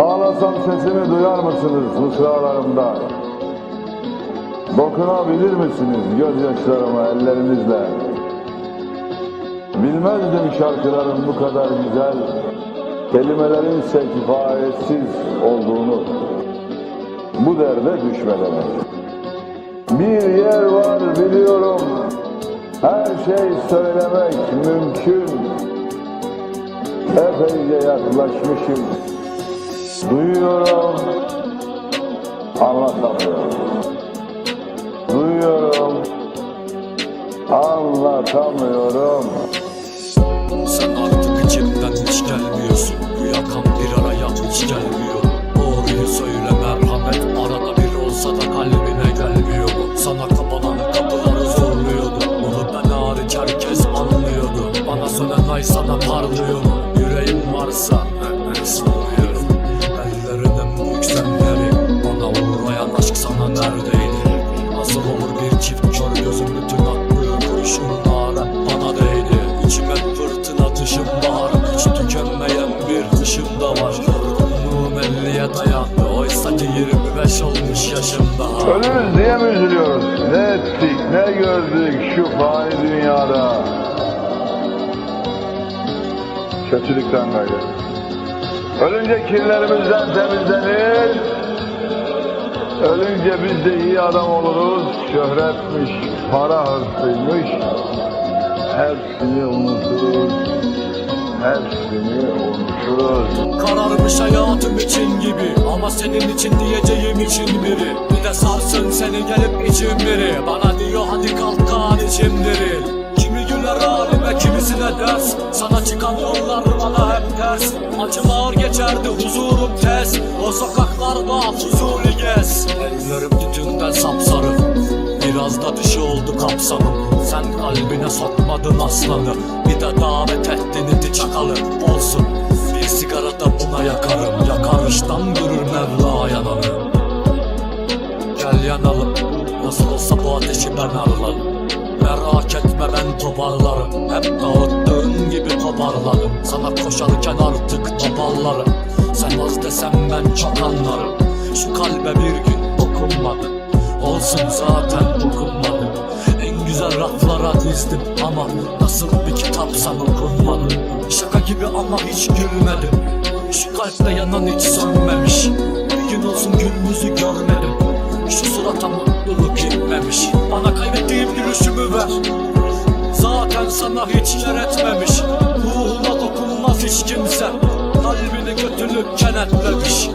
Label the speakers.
Speaker 1: Ağlasam sesimi duyar mısınız mısralarımda? Dokunabilir misiniz gözyaşlarıma ellerinizle? Bilmezdim şarkıların bu kadar güzel, kelimelerin ise kifayetsiz olduğunu. Bu derde düşmeden Bir yer var biliyorum, her şey söylemek mümkün. Epeyce yaklaşmışım, duyuyorum, anlatamıyorum. Duyuyorum, anlatamıyorum.
Speaker 2: Sen artık içimden hiç gelmiyorsun Bu yakan bir araya hiç gelmiyor Doğruyu söyle merhamet Arada bir olsa da kalbine gelmiyor? Sana kapanan kapıları zorluyordu Bunu ben hariç herkes anlıyordu Bana sönen ay sana parlıyor? Yüreğim varsa büyük senleri Bana uğrayan aşk sana neredeydi? Nasıl olur bir çift kör gözün bütün attığı kurşunlara bana değdi İçime fırtına dışım bahar Hiç tükenmeyen bir dışım da var Yorgunluğum elliye dayandı Oysa ki 25 olmuş yaşım daha
Speaker 1: Ölürüz diye mi üzülüyoruz? Ne ettik, ne gördük şu fani dünyada? Kötülükten gayrı. Ölünce kirlerimizden temizlenir. Ölünce biz de iyi adam oluruz. Şöhretmiş, para hırsıymış. Hepsini unuturuz. Hepsini unuturuz.
Speaker 2: Kararmış hayatım için gibi Ama senin için diyeceğim için biri Bir de sarsın seni gelip için biri Bana diyor hadi kalk kan içim diril Kimi güler halime kimisine ders Sana çıkan yollar ters. Acım ağır geçerdi huzurum tez. O sokaklarda fuzuli gez. Ellerim tütünden sapsarı. Biraz da dışı oldu kapsamım Sen kalbine sokmadın aslanı. Bir de davet ettin iti çakalı. Olsun bir sigara da buna yakarım. Yakarıştan görür Mevla yananı. Gel yanalım. Nasıl olsa bu ateşi ben arlarım Merak etme ben toparlarım. Hep toparlarım Sana koşarken artık topallarım Sen az desem ben çok anlarım Şu kalbe bir gün dokunmadın Olsun zaten dokunmadım. En güzel raflara dizdim ama Nasıl bir kitapsam okunmadı Şaka gibi ama hiç gülmedim. Şu kalpte yanan hiç sönmemiş. Bir gün olsun gün yüzü görmedim. Şu surata mutluluk inmemiş. Bana kaybettiğim gülüşümü ver. Zaten sana hiç yer etmemiş hiç kimse Kalbini kötülük kenetlemiş